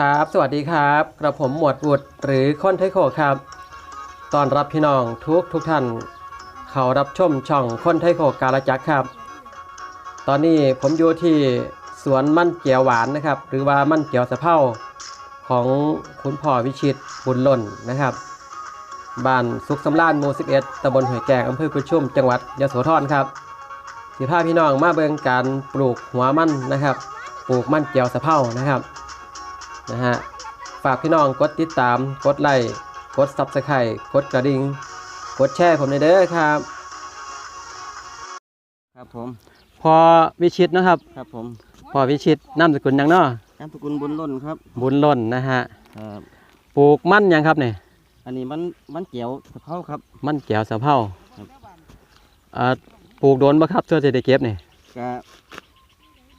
ครับ สวัสดีครับ กระผมหมวดวุฒิหรือค้นไทยโคครับตอนรับพี่น้องทุกทุกท่าน เขารับชมช่องค้นไทยโคกาลจักครับ ตอนนี้ผมอยู่ที่สวนมั่นเกียวหวานนะครับ หรือว่ามั่นเกียวสะเพาของคุณพ่อวิชิตบุญล่นนะครับบ้านสุขสำราญหมู่11ตำบลห้วยแกงอำเภอกุชุมจังหวัดยโสธรครับสิพาพี่น้องมาเบิ่งการปลูกหัวมั่นนะครับ ปลูกมั่นเกียวสะเพานะครับ นะฮะฝากพี่น้องกดติดตาม กดไลค์กดซับสไครต์กดกระดิ่งกดแชร์ผมในอยเด้อครับ ครับผมพอวิชิตนะครับ ครับผมพอวิชิตนามสกุลหยังเนาะนามสกุลบุญล้นครับบุญล้นนะฮะครับปลูกมั่นหยังครับเนี่ยอันนี้มันมันเจียวสะเพราครับ มั่นเกียวสะเพาครับ อ่าปลูกโดนบ่ครับเพื่อจะได้เก็บเนี่ยก็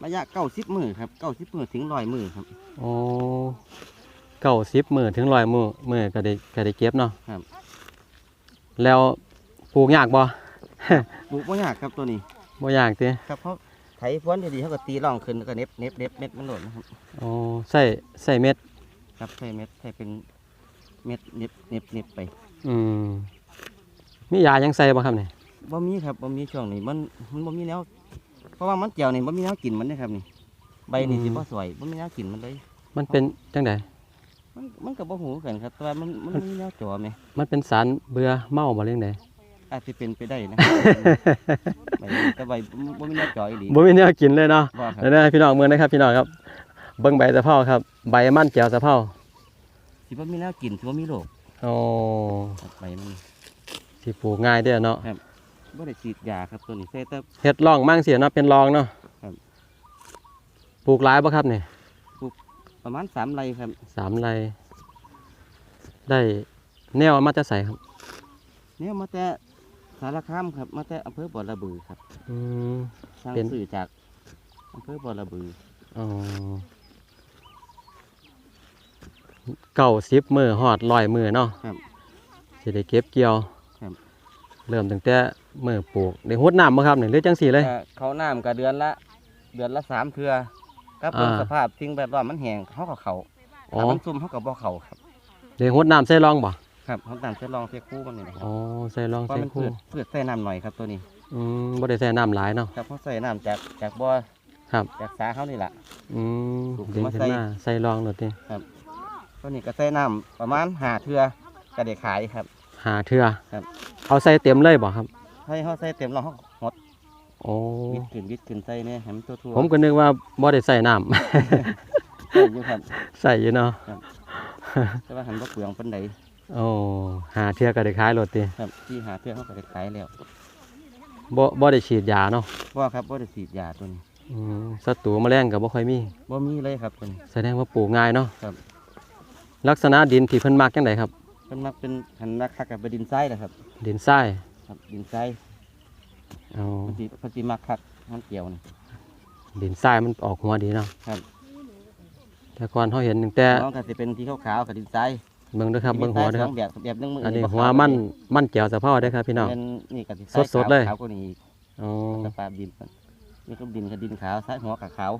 ระยะเก้าสิบมือครับเก้าสิบมือถึงร้อยมือครับ โอ้เก้าสิบมือถึงร้อยมือมือก็ได้ก็ได้เก็บเนาะครับ แล้วปลูกยากบ่ ปลูกไม่ยากครับตัวนี้บ่ยากติครับเพราะไถพวนดีๆเขาก็ตีร่องขึ้นแล้วก็เน็บเน็บเน็บเม็ดมันหล่นนะครับโอ้ใส่ใส่เม็ด ครับใส่เม็ดใส่เป็นเม็ดเน็บเน็บเน็บไปอืมมียายังใส่บ่ครับเนี่ยบ่มีครับบ่มีช่วงนี้มันมันบ่มีแนว เพราะว่ามันเจียวนี่บ่มีแนวกินมันนะครับนี่ ใบนี่สิบ่สวยบ่มีแนวกินมันเลย มันเป็นจังไดมันมันก็บ่หูกันครับแต่ว่ามันมันมีแนวจ่อไหมมันเป็นสารเบื่อเมาบ่เรื่องใดอาจจะเป็นไปได้นะใบแต่ใบบ่มีแนวจ่ออีหลีบ่มีแนวกินเลยเนาะบ่ครัเดี๋ยวบนะพี่น้องเมืองนะครับพี่น้องครับ เบิ่งใบสะเพราครับ ใบมันแก้วสะเพราสิบ่มีแนวกินสิบ่มีโรคโอ้ครับใบมันสิปลูกง่ายเด้อเนาะ บ่ได้ฉีดยาครับตัวนี้ใส่แต่ เฮ็ดร่องมั่งเสียเนาะเป็นรองเนาะครับ ปลูกหลายบ่ครับนี่ประมาณ3ไร่ครับสามไร่ได้แนวมาจะใส่ครับเนี่ยมาแต่สารคามครับ มาแต่อำเภอบ่อระบือครับอืม ทางเป็น สื่อจากอำเภอบ่อระบืออ๋อเก้าสิบมือหอดร้อยมือเนาะครับ สิได้เก็บเกี่ยวครับ เริ่มตั้งแต่ มือปลูกได้หดน้ำบ่ครับนี่หรือจังสีเลยก็เขาน้ำก็เดือนละ เดือนละสามเทื่อครับอ่า สภาพสิ่งแวดล้อมมันแห้งเขาก็เขาอ๋อถ้ามันซุ่มเขาก็บ่เขาครับได้หดน้ำใส่รองบ่ครับเขาตามเส้นรองเส้นคู่มันนี่นะครับอ๋อใส่รองเพราะใส่มันคู่พืชพืชใส่น้ำหน่อยครับตัวนี้อืมบ่ได้ใส่น้ำหลายเนาะ ครับเขาใส่น้ำจากจากบ่อครับ จากสาเขานี่แหละ อืมปลูกดึงมาขึ้นใส่ มาใส่รองหน่อยติตัวนี้ก็ใส่น้ำประมาณหาเทื่อก็ได้ขายครับ หาเทื่อครับ เอาใส่เต็มเลยบ่ครับ ให้เขาใส่เต็มรองเขาหดโอ้ วิดขึ้นวิดขึ้นใส่เนี่ยให้มันทั่วๆผมก็นึกว่าบ่ได้ใส่น้ำใส่อยู่ครับใส่อยู่เนาะ แต่ว่าหันบ่เปลืองปานใดโอ้ หาเทื่อก็ได้ขายโลดติครับที่หาเทื่อเขาก็ได้ขายแล้วบ่บ่ได้ฉีดยาเนาะว่าครับบ่ได้ฉีดยาตัวนี้อืมศัตรูแมลงก็บ่ค่อยมี บ่มีเลยครับตัวนี้ แสดงว่าปลูกง่ายเนาะครับ ลักษณะดินที่เพิ่นมักจังไดครับ มันมักเป็นหันนักคักกับดินทรายนะครับ ดินทราย ครับดินทรายเอามันสิมันสิมักคักมันเกี่ยวนี่ดินทรายมันออกหัวดีเนาะครับแต่ก่อนเฮาเห็นตั้งแต่น้องก็สิเป็นที่ขาวๆกับดินทรายเบิ่งเด้อครับเบิ่งหัวเด้อครับดินทรายสองแบบแบบหนึงมืออันนี้บ่หัวขาวมันมันแก้วสะเพาเด้อครับพี่น้อง เป็นนี่ก็สิสดๆเลย ขาวกว่านี้อีกอ๋อสภาพดินมันนี่ก็ดินกับดินขาวซ้ายหัวกับขาว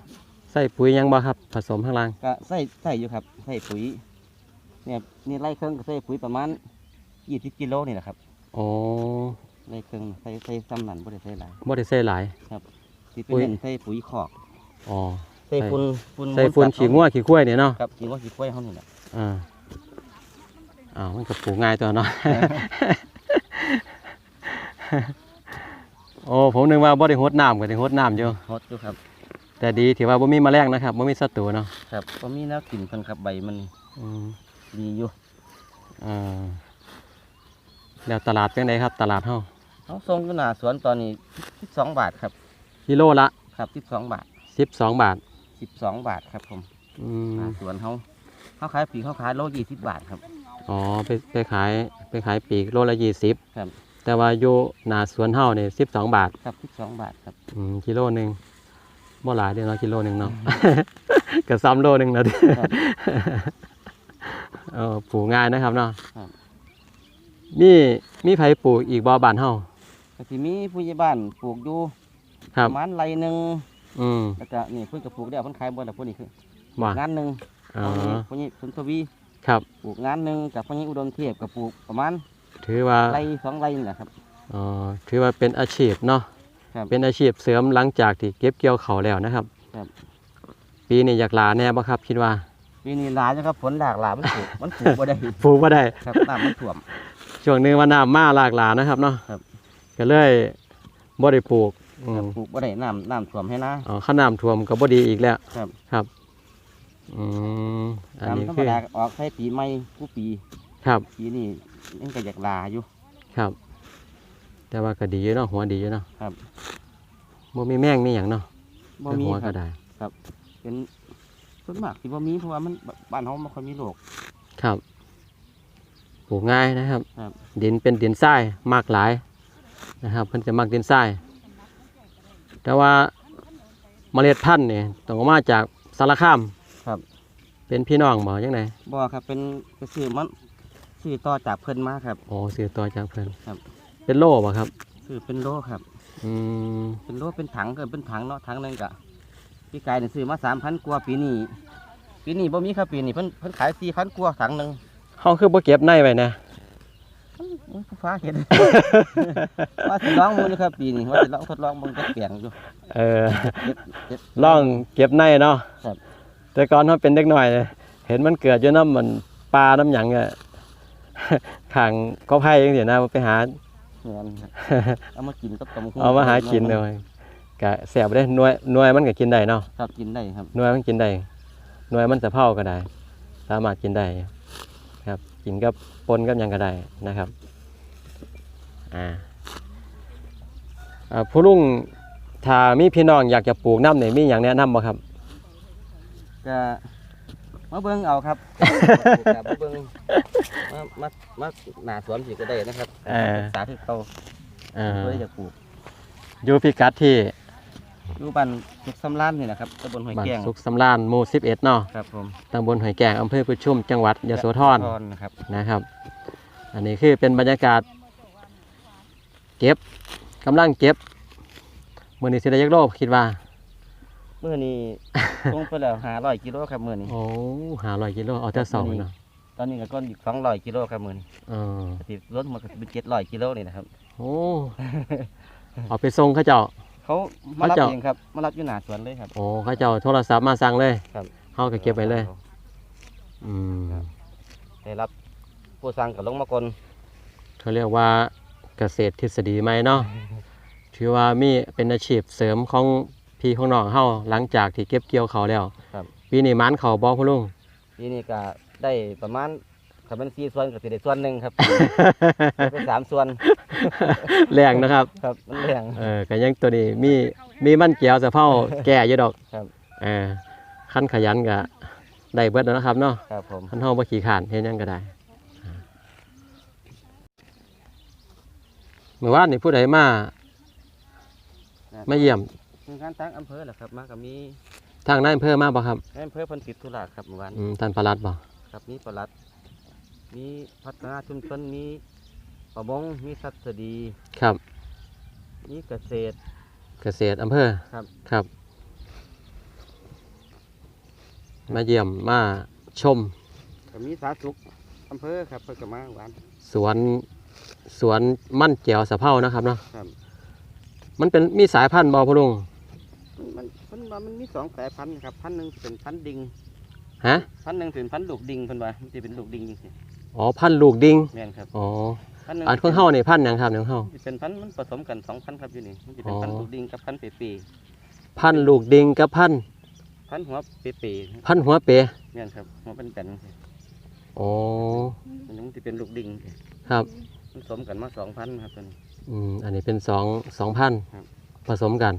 ใส่ปุ๋ยหยังบ่ครับผสมข้างล่างก็ใส่ใส่อยู่ครับใส่ปุ๋ยเนี่ยนี่ไร่เครื่องก็ใส่ปุ๋ยประมาณ20กิโลนี่แหละครับ อ๋อไร่เครื่องใส่ใส่ซ้ำนั่นบ่ได้ใส่หลายบ่ได้ใส่หลายที่เป็นปุ๋ย เน้นใส่ปุ๋ยขอกอ๋อ ใส่ฝุ่นฝุ่นใส่ฝุ่นมูลสัตว์ขี้งัวขี้ข้วยนี่เนาะครับขี้งัวขี้ควายเขานี่แหละอ่าอ้าวมันก็ปลูกง่ายตัวเนาะ โอ้ผมนึกว่าบ่ได้หดน้ำก็ได้หดน้ำอยู่ ฮอตอยู่ครับแต่ดีที่ว่าบ่มีแมลงนะครับบ่มีศัตรูเนาะครับก็มีแนวกลิ่นเพิ่นครับใบมันอืมดีอยู่อ่า แล้วตลาดเป็นไงครับ ตลาดเฮาเขาส่งอยู่หน้าสวนตอนนี้12บาทครับกิโลละครับ12บาท12บาท12บาทครับผมอืมหน้าสวนเขาเขาขายปีกเขาขายโล20บาทครับ อ๋อไปไปขายไปขายปีกโลละ20ครับ แต่ว่าอยู่หน้าสวนเฮานี่12บาทครับ12บาทครับอืมกิโลหนึงบ่หลายเด้อเนาะกิโลหนึงเนาะก็ซ้ำโลหนึงแล้วเด้ครับเออปลูกง่ายนะครับเนาะครับ มีมีไผปลูกอีกบ่บ้านเฮาก็สิมีผู้ใหญ่บ้านปลูกอยู่ครัปบระมาณไรหนึ่งอืมแล้วก็นี่เพิ่นก็ปลูกได้วเพิ่นขายบ่แล้วพวกนี้คือว่างานหนึ่งอ๋อพวกนี้สุนทวีครับ ปลูกงานหนึ่งกับพวกนี้อุดมเทพกับปลูกประมาณถือว่าไรสองไรนี่แหละครับ อ๋อถือว่าเป็นอาชีพเนาะครับเป็นอาชีพเสริมหลังจากที่เก็บเกี่ยวเขาวแล้วนะครับ ครับ ปีนี้อยากลาแน่บ่ครับ คิดว่าปีนี้หลายนะครับฝนหลากหลายมันปลูก มันปลูกบ่ได้ปลูกบ่ได้ ครับน้ำมันท่วม ช่วงหนึงว่าน้ำมาหลากหลายนะครับเนาะครับ ก็เลยบ่ได้ปลูกอืครับมปลูกบ่ได้น้ำน้ำท่วมให้นะ อ๋อข้าน้ำท่วมก็บ่ดีอีกแล้วครับ ครับอืมอันนี้น้ำธรรมคือดาออกให้ปีใหม่ผู้ปีครับปีนี้ยังก็อยากลาอยู่ ครับ แต่ว่าก็ดีอยู่เนาะหัวดีอยู่เนาะครับ บ่มีแมงมีหยังเนาะบ่แต่มีหัวคก็รับได้เป็นส่วนมากที่บ่มีเพราะว่ามันบ้านเฮาไม่ค่อยมีโรคครับ ปลูกง่ายนะครับ ครับ ดินเป็นดินทรายมากหลายนะครับเพิ่นจะมักดินทราย แต่ว่าเมล็ดพันธุ์นี่ต้องเอามาจากสารคามครับ เป็นพี่น้องบ่ยังไงบ่ครับเป็นไปซื้อมันซื้อต่อจากเพิ่นมาครับโอ้ซื้อต่อจากเพิ่นครับ เป็นโล่บ่ครับซื้อเป็นโลครับ อืมเป็นโลเป็นถังก็เป็นถังเนาะถังหนึงก็พี่กายนี่ซื้อมา3,000กว่าปีนี้ปีนี้บ่มีครับปีนี้เพิ่นเพิ่นขาย4,000กว่าถังหนึง เฮาคือบ่เก็บในไว้นะอุ้ยผู้ฟ้าเห็น ว่าสิลองมึงนะครับปีนี้ว่าสิลองทดลองมึงจะเปลี่ยนอยู่เออเก็บเก็บลองเก็บในเนาะครับ แต่ก่อนเฮาเป็นเด็กน้อยเนี่ยเห็นมันเกิดอยู่น้ำมันปลาน้ำหยังอะข้างก็ไผ่จังซี่นะไปหาเหมือนครับเอามากินกับตำบักหุ่งเอามาหากินเลยกะแสบได้หน่วยหน่วยมันก็กินได้เนาะครับกินได้ครับหน่วยมันกินได้หน่วยมันสะเพร่าก็ได้ สามารถกินได้ ครับกินกับปนกับหยังก็ได้นะครับอ่าอ่าผู้ลุงถ้ามีพี่น้องอยากจะปลูกน้ำเนี่ยมีอย่างแนะนำบ่ครับก็มาเบิ่งเอาครับครับมาเบิ่งมามามาหนาสวนสิก็ได้นะครับเออศึกษาที่เขาอ่าเพื่อจะปลูกอยู่พิกัดที่ อยู่บ้านสุขสำรานนี่นะครับตำบลห้วยบ้านแก้งสุขสำราญหมู่11เนาะครับผมตำบลหอยแกงอำเภอกุดชุมจังหวัดยโสธร นะครับ นะครับ อันนี้คือเป็นบรรยากาศ เก็บกำลังเก็บมือนี้สิได้ยักโลคิดว่า เมื่อนี้ ลงไปแล้วหาร้อยกิโลครับมื่อนี้ โอ้หาร้อยกิโลเอาแต่สองเนาะตอนนี้ก็ก้อนอีกสองร้อยกิโลครับมื่อนี้เออติรถมันก็เป็นเจ็ดร้อยกิโลนี่นะครับ โอ้ เอาไปส่งเข้าเจ้า เขามารับเขาจะเองครับมารับอยู่หนาสวนเลยครับ โอ้เข้าเจ้าโทรศัพท์มาสั่งเลยครับเขาก็เก็บไว้เลย อืมได้รับผู้สั่งกับลงมากลเขาเรียกว่าเกษตรทฤษฎีใหม่เนาะถือว่ามีเป็นอาชีพเสริมของพี่ของน้องเฮาหลังจากที่เก็บเกี่ยวเขาวแล้วครับ ปีนี้หมันเขาบ่พ่อลุง ทีนี้ก็ได้ประมาณถ้าเป็นสี่ส่วนก็สิได้ส่วนหนึ่งครับ ได้ไปสามส่วน แรงนะครับครับมันแรง เออก็ยังตัวนี้มีมีมันเกี่ยวสะเพ้าแก่อยู่ดอกครับ เออขั้นขยันก็ได้เบิดแล้วนะครับเนาะครับผมขั้นเฮาบ่ขี้ขานเฮ็ดหยังก็ได้อ่าเมื่อวานนี่ผู้ใดมามาเยี่ยมมีการตั้งอำเภอแหละครับ มากับมีทางนายอำเภอมาบ่ครับในอำเภอเพันติดธุระครับเมื่อวานอืมท่านปลัดบ่ครับมีปลัดมีพัฒนาชุมชนมี ประมงมีสัตว์ดีครับ มีเกษตร เกษตรอำเภอครับ ครับ มาเยี่ยมมาชมก็มีสาธารณสุขอำเภอครับเพื่อกับมาเมื่อวาน สวนสวนมั่นแก้วสะเพ้านะครับเนาะครับ มันเป็นมีสายพันธุ์บ่พ่อลุงมันมันมันมันมีสองสายพันธุ์ครับพันธุ์หนึ่งเป็นพันธุ์ดิงฮะพันธุ์หนึ่งเป็นพันธุ์ลูกดิงเพิ่นว่ามันจะเป็นลูกดิงจริงอ๋อพันธุ์ลูกดิงๆแม่นครับ อ๋อ พันธุ์หนึ่งอันของเฮานี่พันธุ์หยังครับของเฮา สิเป็นพันธุ์มันผสมกันสองพันธุ์ครับอยู่นี่มันจะเป็นอ๋อ พันธุ์ลูกดิงกับพันธุ์เปปีพันธุ์ลูกดิงกับพันธุ์พันธุ์หัวเปปีพันธุ์หัวเปแม่นครับหัวเป็นแผ่นอ๋อมันมันจะเป็นลูกดิงครับมันผสมกันมาสองพันธุ์ครับตัวนี้ อืมอันนี้เป็นสองสองพันธุ์ครับ ผสมกัน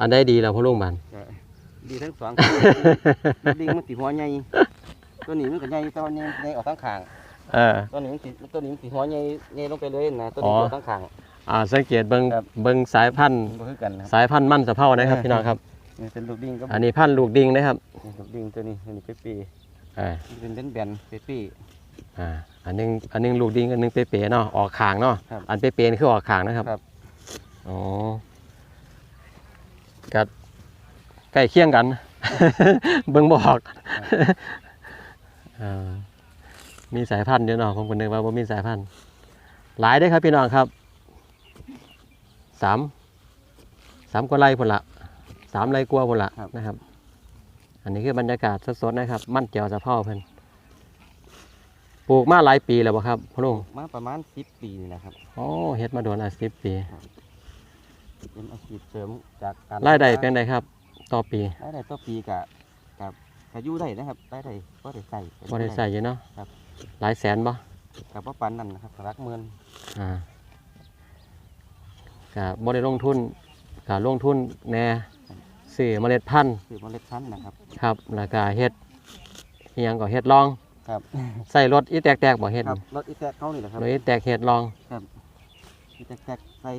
อันใดดีแล้วพ่อลุงบัน ก็ดีทั้งสองลูกดิงมันสีหัวใหญ่ตัวนี้มันก็ใหญ่แต่ว่าใหญ่ใหญ่ออกทั้งข้าง เออตัวนี้มันสิตัวนี้มันสีหัวใหญ่ใหญ่ลงไปเลยนะตัวอ๋นี้อออกทั้งข้าง อ่าสังเกตเบิงครับ เบิงสายพันธุ์มันก็คือกันนะครับสายพันธุ์มั่นสะเพ้านะครับพี่น้องครับ นี่เป็นลูกดิงก็อันนี้พันธุ์ลูกดิงนะครับลูกดิงตัวนี้อันนี้เปปีอ่ามันเป็นแบนๆเปปีอ่าอันหนึงอันหนึงลูกดิงอันหนึงเป๋ๆเนาะออกขางเนาะครับอันเป๋ๆนี่คือออกขางนะครับครับ อ๋อกัดใกล้เคียงกัน เบิ่งบอกเอ่อ มีสายพันธุ์เดี๋ยวเนาะผมก็นึกว่าบ่มีสายพันธุ์ หลายได้อครับพี่น้องครับสามสามกว่าไร่พุ่นละสามไร่กว่าพุ่นละนะครับ อันนี้คือบรรยากาศสดๆนะครับ มั่นเจียวสะเพาเพิ่นปลูกมาหลายปีแล้วบ่ครับพ่อลุงมาประมาณสิบปีนี่นะครับโอ้เฮ็ดมาโดนอาสิบปีเป็นอาชีพเสริมจากการรายได้เป็นไงครับ ต่อปีรายได้ต่อปีกับกับกอยู่ได้นะครับรายได้ก็ได้ใส่บ่ได้ใส่อยู่เนาะครับ หลายแสนบ่กับว่าปันนั่นนะครับรักเมือนอ่าก็บ่ได้ลงทุนก็ลงทุนแหน่ซื้อเมล็ดพันธุ์คือเมล็ดพันธุ์นะครับ ครับแล้วก็เฮ็ดอิหยังก็เฮ็ดลอง ครับใส่รถอีแตกๆบ่เฮ็ดครับรถอีแตกเขานี่แหละครับรถอีแตกเฮ็ดลองอีแตกแตกใส่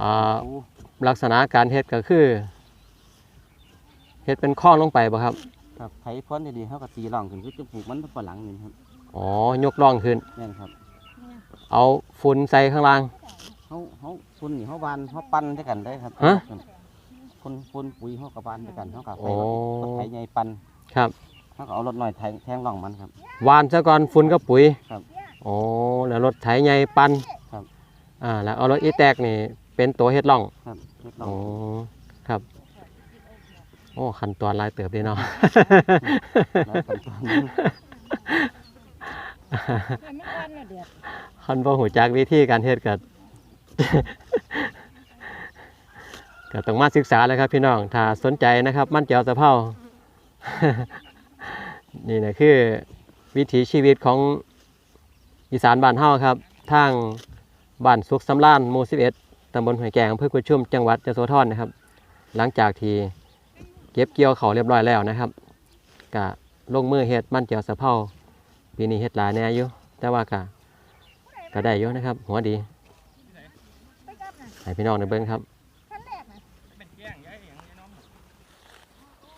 อ่าปูลักษณะการเฮ็ดก็คือเฮ็ดเป็นข้องลงไปบ่ครับ ครับไถพ้นดีๆเขาก็ตีร่องขึ้นคือจะปลูกมันฝรั่งนี่ครับ อ๋อยกร่องขึ้นนี่นครับเอาฝุ่นใส่ข้างล่าง เขาเขาฝุ่นนี่เขาวานเขาปั้นด้วยกันได้ครับฮะฝุ่นฝุ่นปุ๋ยเขากับวานด้วยกันเขากับโอ้ใส่รถไถใหญ่ปั้นครับเขาก็เอารถหน่อยแทงแทงร่องมันครับ หวานซะก่อนฝุ่นกับปุ๋ยครับโอ้แล้วรถไถใหญ่ปั่นครับ อ่าแล้วเอารถอีแตกนี่เป็นตัวเฮ็ดร่องครับเฮ็ดร่อโอ้งครับ โอ้ขั้นตอนหลายเติบดีเนาะแล้วขั้นตอนนี้ ไม่อ่อนน่ะเดือด คันบ่หูจักวิธีการเฮ็ดก็ก็ต้องมาศึกษาเลยครับพี่น้องถ้าสนใจนะครับ มั่นเจียวสะเพานี่นะคือ วิถีชีวิตของอีสานบ้านเฮาครับทางบ้านสุขสำราญหมู่11ตำบลห้วยแกงอำเภอกุชุมจังหวัดยโสธรนะครับ หลังจากที่เก็บเกี่ยวเขาวเรียบร้อยแล้วนะครับก็ลงมือเฮ็ดมั่นเจียวสะเพา ปีนี้เฮ็ดหลายแน่อยู่แต่ว่าก็ก็ได้อยู่นะครับ หัวดีให้พี่น้องได้เบิ่งครับ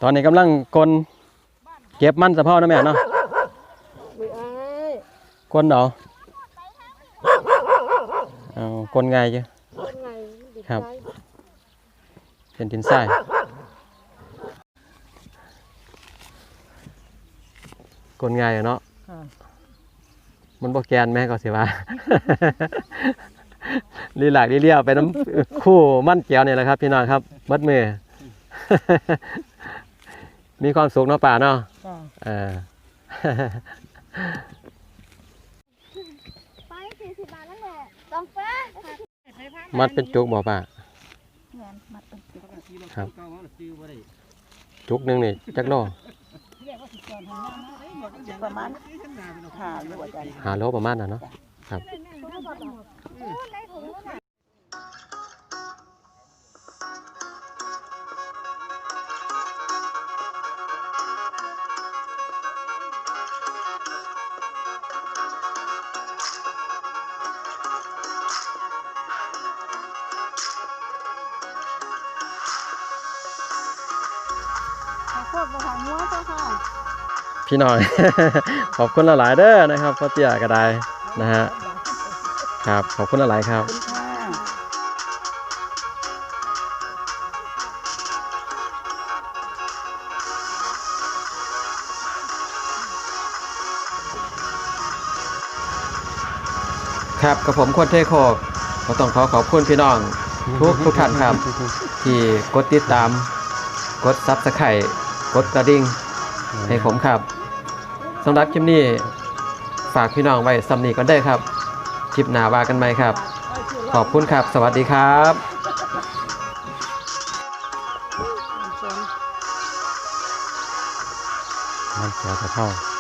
ตอนนี้กำลังกลเก็บมันสะเพานะแม่เนาะกลเอาเอากลง่ายจ้ะเป็นไงเด็กครับชายเป็นดินทรายกลง่ายอะเนาะ มันบ่แกนแม่ก็สิว่าลีหลากลีเลียวไปน้ำคู่มั่นเกียวนี่แหละครับ พี่น้องครับมัดมือมีความสุขเนาะป่าเนาะจ้ะเออไปสี่สิบบาทนั่นแหละลองเฟ้มัดเป็นจุกบ่ป่าเงินมัดเป็นครับจุกหนึงนี่จักโลประมาณ หาหรือว่าจะหาโลประมาณน่ะเนาะในถุงนั่นน่ะ พี่น้อยขอบคุณหลายๆเด้อนะครับพ่อเตี้ยก็ได้นะฮะครับขอบคุณหลายๆครับค่ะครับกับผมคนเทโคกก็ต้องขอขอบคุณพี่น้อง ทุกทุกท่านครับ ที่กดติดตาม กดซับสไครต์กดกระดิ่งให้ผมครับ สำหรับคลิปนี้ฝากพี่น้องไว้สำนีกันได้ครับ คลิปหน้าว่ากันไหมครับ ขอบคุณครับ สวัสดีครับมันเสียสะเท่า